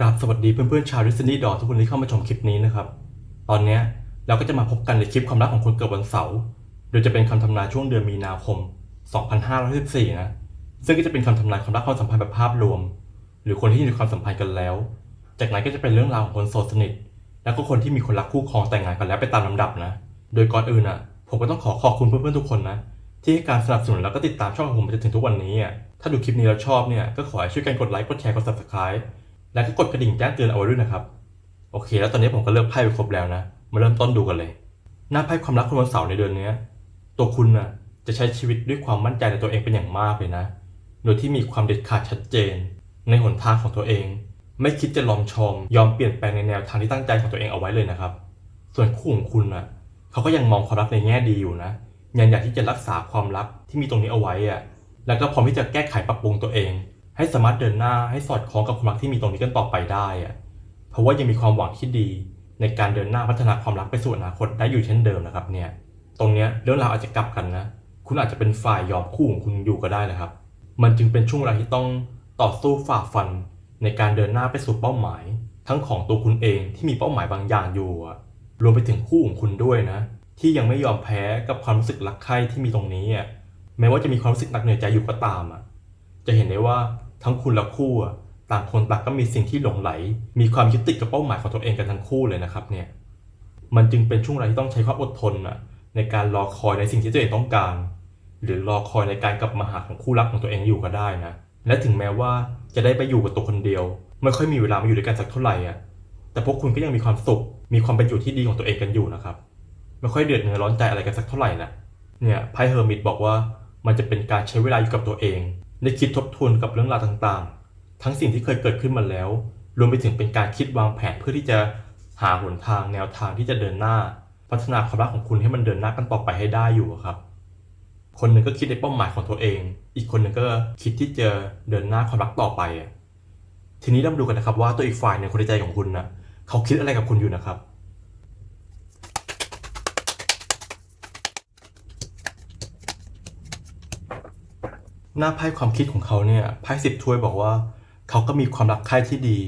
กราบสวัสดีเพื่อนๆชาวดิสนีย์ดอทุกคนที่เข้ามาชมคลิปนี้นะครับ ตอนนี้เราก็จะมาพบกันในคลิปความรักของคนเกิดวันเสาร์โดยจะเป็นคำทำนายช่วงเดือนมีนาคม 2514นะซึ่งก็จะเป็นคำทำนายความรักความสัมพันธ์แบบภาพรวม หรือคนที่มีความสัมพันธ์กันแล้ว จากนั้นก็จะเป็นเรื่องราวของคนโสดสนิท แล้วก็คนที่มีคนรักคู่ครองแต่งงานกันแล้วไปตามลำดับนะ โดยก่อนอื่นอะ ผมก็ต้องขอขอบคุณเพื่อนๆทุกคนนะที่ให้การสนับสนุนแล้วก็ติดตามช่องของผมมาจนถึงทุกวันนี้อะถ้าดูคลิปนี้แล้วชอบเนี่ยก็ขอให้ช่วยกันกดไลค์กดแชร์กด subscribe แล้วก็กดกระดิ่งแจ้งเตือนเอาไว้ด้วยนะครับ โอเค แล้วตอนนี้ผมก็เลือกไพ่ไปครบแล้วนะ มาเริ่มต้นดูกันเลย หน้าไพ่ความรักคนวันเสาร์ในเดือนนี้ตัวคุณน่ะจะใช้ชีวิตด้วยความมั่นใจในตัวเองเป็นอย่างมากเลยนะ โดยที่มีความเด็ดขาดชัดเจน ในหนทางของตัวเอง ไม่คิดจะลองชอมยอมเปลี่ยนแปลงในแนวทางที่ตั้งใจของตัวเองเอาไว้เลยนะครับ ส่วนคู่ของคุณน่ะเขาก็ยังมองความรักในแง่ดีอยู่นะยังอยากที่จะรักษาความรักที่มีตรงนี้เอาไว้อะแล้วก็พร้อมที่จะแก้ไขปรับปรุงตัวเอง ให้สามารถเดินหน้าให้สอดคล้องกับความรักที่มีตรงนี้กันต่อไปได้อะเพราะว่ายังมีความหวังที่ดี ในการเดินหน้าพัฒนาความรักไปสู่อนาคตได้อยู่เช่นเดิมนะครับเนี่ยตรงเนี้ยเรื่องราวอาจจะกลับกันนะ คุณอาจจะเป็นฝ่ายยอมคู่ของคุณอยู่ก็ได้นะครับ มันจึงเป็นช่วงเวลาที่ต้องต่อสู้ฝ่าฟัน ในการเดินหน้าไปสู่เป้าหมาย ทั้งของตัวคุณเองที่มีเป้าหมายบางอย่างอยู่อะรวมไปถึงคู่ของคุณด้วยนะ ที่ยังไม่ยอมแพ้กับความรู้สึกรักใคร่ที่มีตรงนี้อะแม้ว่าจะมีความรู้สึกหนักเหนื่อยใจอยู่ก็ตามอะจะเห็นได้ว่า ทั้งคุณและคู่อะต่างคนต่างก็มีสิ่งที่หลงไหล มีความยึดติดกับเป้าหมายของตัวเองกันทั้งคู่เลยนะครับเนี่ยมันจึงเป็นช่วงเวลาที่ต้องใช้ความอดทนน่ะในการรอคอยในสิ่งที่ตัวเองต้องการ หรือรอคอยในการกลับมาหาของคู่รักของตัวเองอยู่ก็ได้นะและถึงแม้ว่าจะได้ไปอยู่กับตัวคนเดียว ไม่ค่อยมีเวลามาอยู่ด้วยกันสักเท่าไหร่อะแต่พวกคุณก็ยังมีความสุข มีความเป็นอยู่ที่ดีของตัวเองกันอยู่นะครับ ไม่ค่อยเดือดเนื้อร้อนใจอะไรกันสักเท่าไหร่นะเนี่ยไพ่เฮอร์มิตบอกว่ามันจะเป็นการใช้เวลาอยู่กับตัวเอง ได้คิดทบทวนกับเรื่องราวต่างๆ ทั้งสิ่งที่เคยเกิดขึ้นมาแล้ว รวมไปถึงเป็นการคิดวางแผนเพื่อที่จะหาหนทางแนวทางที่จะเดินหน้า พัฒนาความรักของคุณให้มันเดินหน้ากันต่อไปให้ได้อยู่ครับ คนหนึ่งก็คิดในเป้าหมายของตัวเอง อีกคนหนึ่งก็คิดที่จะเดินหน้าความรักต่อไป ทีนี้เรามาดูกันนะครับว่าตัวอีกฝ่ายในงคนในใจของคุณนะเขาคิดอะไรกับคุณอยู่นะครับ หน้าไพ่ความคิดของเขาเนี่ยไพ่สิบถ้วยบอกว่า เขาก็มีความรักใคร่ที่ดี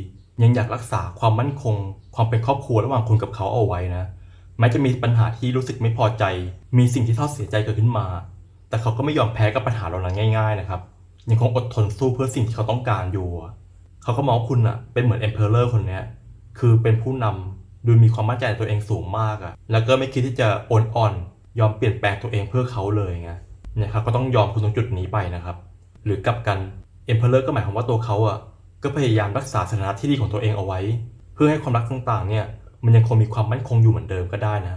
ยังอยากรักษาความมั่นคง ความเป็นครอบครัวระหว่างคุณกับเขาเอาไว้นะแม้จะมีปัญหาที่รู้สึกไม่พอใจ มีสิ่งที่ทอดเสียใจเกิดขึ้นมา แต่เขาก็ไม่ยอมแพ้กับปัญหาเหล่านั้นง่ายๆนะครับ ยังคงอดทนสู้เพื่อสิ่งที่เขาต้องการอยู่ เขาก็มองว่าคุณอะเป็นเหมือน Emperor คนเนี้คือเป็นผู้นำดูมีความมั่นใจในตัวเองสูงมากอะแล้วก็ไม่คิดที่จะโอนอ่อนยอมเปลี่ยนแปลงตัวเองเพื่อเขาเลยไง นี่ยครับก็ต้องยอมคุณตรงจุดนี้ไปนะครับ หรือกลับกัน Emperor ก็หมายความว่าตัวเขาอะก็พยายามรักษาสถานะที่ดีของตัวเองเอาไว้ เพื่อให้ความรักต่างๆเนี่ยมันยังคงมีความมั่นคงอยู่เหมือนเดิมก็ได้นะ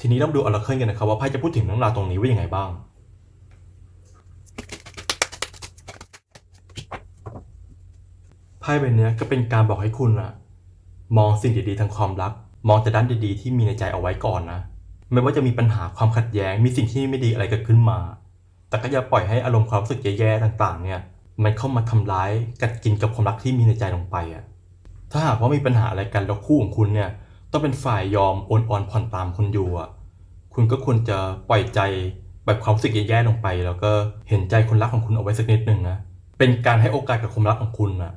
ทีนี้เราดูออร์เคิลกันนะครับว่าไพ่จะพูดถึงเรื่องราวตรงนี้ว่ายังไงบ้างไพ่ใบนี้ก็เป็นการบอกให้คุณอะมองสิ่งดีๆทางความรัก มองแต่ด้านดีๆที่มีในใจเอาไว้ก่อนนะ ไม่ว่าจะมีปัญหาความขัดแย้งมีสิ่งที่ไม่ดีอะไรเกิดขึ้นมา แต่ก็อย่าปล่อยให้อารมณ์ความรู้สึกแย่ๆต่างๆ เนี่ยมันเข้ามาทำร้ายกัดกินกับความรักที่มีในใจลงไปอะถ้าหากว่ามีปัญหาอะไรกันแล้วคู่ของคุณเนี่ยต้องเป็นฝ่ายยอมโอนอ่อนผ่อนตามคุณอยู่อะคุณก็ควรจะปล่อยใจปล่อยความรู้สึกแย่ๆลงไป แล้วก็เห็นใจคนรักของคุณเอาไว้สักนิดหนึ่งนะเป็นการให้โอกาสกับความรักของคุณอะ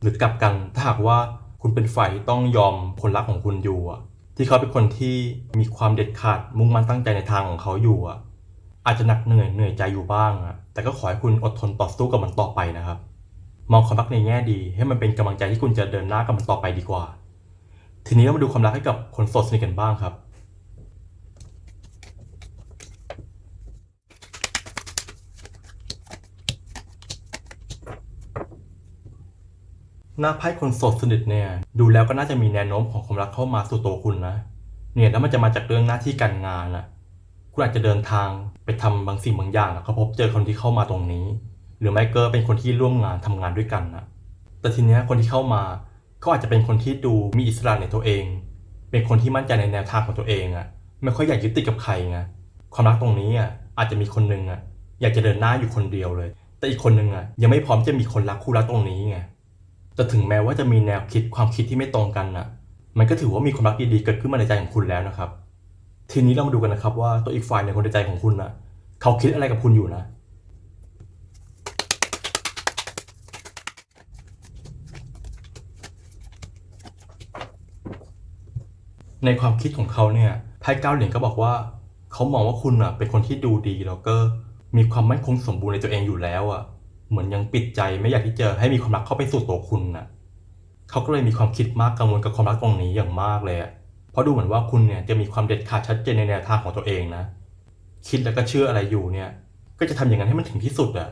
หรือกลับกันถ้าหากว่าคุณเป็นฝ่ายที่ต้องยอมคนรักของคุณอยู่อะ ที่เขาเป็นคนที่มีความเด็ดขาดมุ่งมั่นตั้งใจในทางของเขาอยู่อะ อาจจะหนักเหนื่อยเหนื่อยใจอยู่บ้างอะแต่ก็ขอให้คุณอดทนต่อสู้กับมันต่อไปนะครับ มองความรักในแง่ดี ให้มันเป็นกำลังใจที่คุณจะเดินหน้ากับมันต่อไปดีกว่า ทีนี้เรามาดูความรักให้กับคนโสดสนิทกันบ้างครับ หน้าไพ่คนโสดสนิทเนี่ยดูแล้วก็น่าจะมีแนวโน้มของความรักเข้ามาสู่ตัวคุณนะ เนี่ยแล้วมันจะมาจากเรื่องหน้าที่การงานอะคุณอาจจะเดินทางไปทำบางสิ่งบางอย่างแล้วก็พบเจอคนที่เข้ามาตรงนี้ หรือไม่ก็เป็นคนที่ร่วมงานทำงานด้วยกันนะแต่ทีเนี้ยคนที่เข้ามาเขาอาจจะเป็นคนที่ดูมีอิสระในตัวเอง เป็นคนที่มั่นใจในแนวทางของตัวเองอะไม่ค่อยอยากยึดติดกับใครไงความรักตรงนี้อะอาจจะมีคนหนึ่งอะอยากจะเดินหน้าอยู่คนเดียวเลย แต่อีกคนหนึ่งอะยังไม่พร้อมจะมีคนรักคู่รักตรงนี้ไง แต่ถึงแม้ว่าจะมีแนวคิดความคิดที่ไม่ตรงกันนะ่ะ มันก็ถือว่ามีความรักดีๆเกิดขึ้นมาในใจของคุณแล้วนะครับ ทีนี้เรามาดูกันนะครับว่าตัวอีกฝ่ายในคนในใจของคุณนะ่ะ เขาคิดอะไรกับคุณอยู่นะในความคิดของเขาเนี่ยไพ่เก้าเหรียญก็บอกว่า เขามองว่าคุณอะเป็นคนที่ดูดีแล้วก็มีความมั่นคงสมบูรณ์ในตัวเองอยู่แล้วอะ เหมือนยังปิดใจไม่อยากที่จะให้มีความรักเข้าไปสู่ตัวคุณน่ะเขาก็เลยมีความคิดมากกังวลกับความรักตรงนี้อย่างมากเลยอะเพราะดูเหมือนว่าคุณเนี่ยจะมีความเด็ดขาดชัดเจนในแนวทางของตัวเองนะ คิดแล้วก็เชื่ออะไรอยู่เนี่ย ก็จะทำอย่างนั้นให้มันถึงที่สุดอะ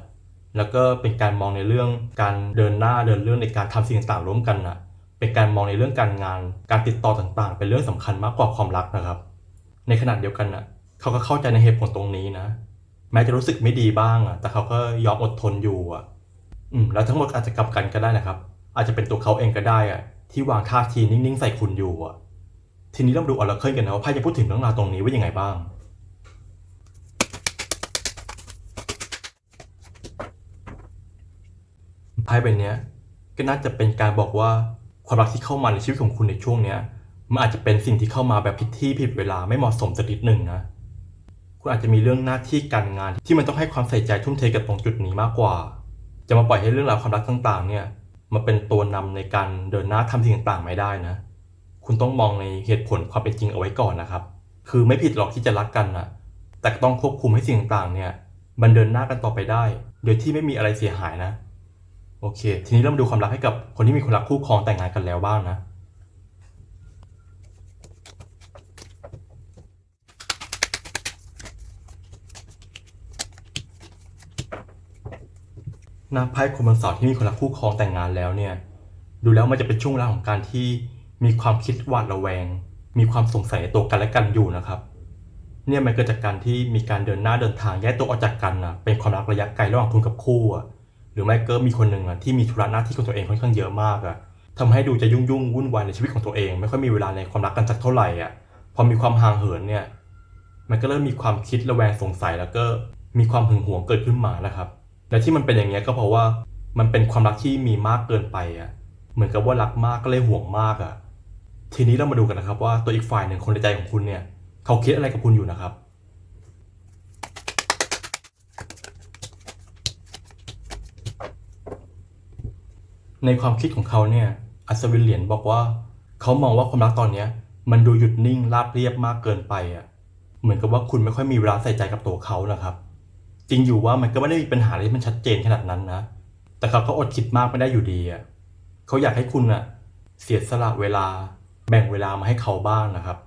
แล้วก็เป็นการมองในเรื่องการเดินหน้าเดินเรื่องในการทำสิ่งต่างๆร่วมกันน่ะเป็นการมองในเรื่องการงาน การติดต่อต่างๆ เป็นเรื่องสำคัญมากกว่าความรักนะครับ ในขณะเดียวกันน่ะเขาก็เข้าใจในเหตุผลตรงนี้นะ แม้จะรู้สึกไม่ดีบ้างอะแต่เขาก็ยอมอดทนอยู่อะอืม แล้วทั้งหมดอาจจะกลับกันก็ได้นะครับ อาจจะเป็นตัวเขาเองก็ได้อะที่วางท่าทีนิ่งๆใส่คุณอยู่อะทีนี้เรามดูออร์เคิลกันนะว่าไพ่จะพูดถึงเรื่องราวตรงนี้ว่ายังไงบ้าง ไพ่ใบเนี้ยก็น่าจะเป็นการบอกว่าความรักที่เข้ามาในชีวิตของคุณในช่วงเนี้ยมันอาจจะเป็นสิ่งที่เข้ามาแบบผิดที่ผิดเวลาไม่เหมาะสมสักนิดหนึ่งนะ คุณอาจจะมีเรื่องหน้าที่การงาน ที่มันต้องให้ความใส่ใจทุ่มเทกับตรงจุดนี้มากกว่า จะมาปล่อยให้เรื่องราวความรักต่างๆ เนี่ยมาเป็นตัวนำในการเดินหน้าทำสิ่งต่างๆไม่ได้นะ คุณต้องมองในเหตุผลความเป็นจริงเอาไว้ก่อนนะครับ คือไม่ผิดหรอกที่จะรักกันนะแต่ต้องควบคุมให้สิ่งต่างๆเนี่ยมันเดินหน้ากันต่อไปได้ โดยที่ไม่มีอะไรเสียหายนะ โอเค ทีนี้เรามาดูความรักให้กับคนที่มีคนรักคู่ครองแต่งงานกันแล้วบ้างนะ นาไพ่คนวันเสาร์ที่มีคนรักคู่ครองแต่งงานแล้วเนี่ย ดูแล้วมันจะเป็นช่วงเวลาของการที่มีความคิดหวาดระแวง มีความสงสัยในตัวกันและกันอยู่นะครับ เนี่ยมันเกิดจากการที่มีการเดินหน้าเดินทางแยกตัวออกจากกันนะเป็นความรักระยะไกลระหว่างคุณกับคู่อะหรือไม่ก็มีคนหนึ่งอะที่มีธุระหน้าที่ของตัวเองค่อนข้างเยอะมากอะทำให้ดูจะยุ่งยุ่งวุ่นวายในชีวิตของตัวเอง ไม่ค่อยมีเวลาในความรักกันสักเท่าไหร่อะพอมีความห่างเหินเนี่ย มันก็เริ่มมีความคิดระแวงสงสัยแล้วก็มีความหึงหวงเกิดขึ้นมานะครับ และที่มันเป็นอย่างเงี้ยก็เพราะว่ามันเป็นความรักที่มีมากเกินไปอะเหมือนกับว่ารักมากก็เลยห่วงมากอะทีนี้เรามาดูกันนะครับว่าตัวอีกฝ่ายหนึ่งคนในใจของคุณเนี่ย เขาคิดอะไรกับคุณอยู่นะครับในความคิดของเขาเนี่ย อัศวินเหรียญบอกว่า เขามองว่าความรักตอนเนี้ย มันดูหยุดนิ่งราบเรียบมากเกินไปอะ เหมือนกับว่าคุณไม่ค่อยมีเวลาใส่ใจกับตัวเขานะครับ จริงอยู่ว่ามันก็ไม่ได้มีปัญหาอะไรที่มันชัดเจนขนาดนั้นนะ แต่เขาก็อดคิดมากไม่ได้อยู่ดีอะเขาอยากให้คุณอะ เสียสละเวลา แบ่งเวลามาให้เขาบ้างนะครับ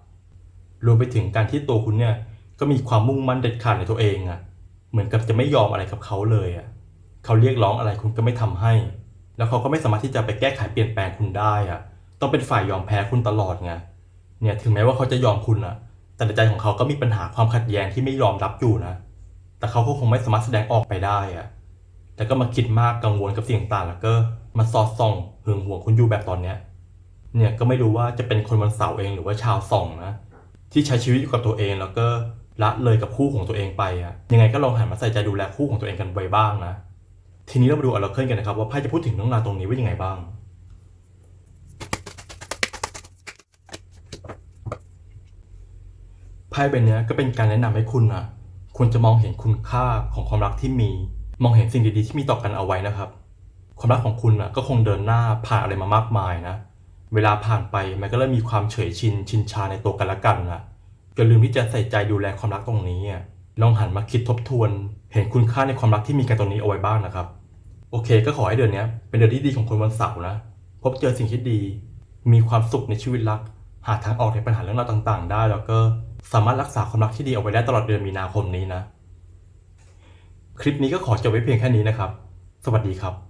รวมไปถึงการที่ตัวคุณเนี่ย ก็มีความมุ่งมั่นเด็ดขาดในตัวเองอะ เหมือนกับจะไม่ยอมอะไรกับเขาเลยอะเขาเรียกร้องอะไรคุณก็ไม่ทำให้ แล้วเขาก็ไม่สามารถที่จะไปแก้ไขเปลี่ยนแปลงคุณได้อะ ต้องเป็นฝ่ายยอมแพ้คุณตลอดไง เนี่ยถึงแม้ว่าเขาจะยอมคุณอะ แต่ในใจของเขาก็มีปัญหาความขัดแย้งที่ไม่ยอมรับอยู่นะ แต่เขาก็คงไม่สามารถแสดงออกไปได้อะแต่ก็มาคิดมากกังวลกับสิ่งต่างแล้วก็มาสอดส่องหึงหวงคุณอยู่แบบตอนเนี้ย เนี่ยก็ไม่รู้ว่าจะเป็นคนวันเสาร์เองหรือว่าชาวส่องนะที่ใช้ชีวิตอยู่กับตัวเองแล้วก็ละเลยกับคู่ของตัวเองไปอะยังไงก็ลองหันมาใส่ใจดูแลคู่ของตัวเองกันไว้บ้างนะ ทีนี้เรามาดูออร์เคิลกันนะครับว่าไพ่จะพูดถึงเรื่องราวตรงนี้ว่ายังไงบ้าง ไพ่ใบเนี้ยก็เป็นการแนะนำให้คุณนะ ควรจะมองเห็นคุณค่าของความรักที่มี มองเห็นสิ่งดีๆที่มีต่อกันเอาไว้นะครับ ความรักของคุณนะก็คงเดินหน้าผ่านอะไรมามากมายนะ เวลาผ่านไปมันก็เริ่มมีความเฉยชินชินชาในตัวกันและกันนะอย่าลืมที่จะใส่ใจดูแลความรักตรงนี้อะลองหันมาคิดทบทวน เห็นคุณค่าในความรักที่มีกันตรงนี้เอาไว้บ้างนะครับ โอเค ก็ขอให้เดือนนี้เป็นเดือนที่ดีของคนวันเสาร์นะ พบเจอสิ่งที่ดี มีความสุขในชีวิตรัก หาทางออกในปัญหาเรื่องราวต่าง ๆ ได้แล้วก็ สามารถรักษาความรักที่ดีเอาไว้ได้ตลอดเดือนมีนาคมนี้นะ คลิปนี้ก็ขอจบไว้เพียงแค่นี้นะครับ สวัสดีครับ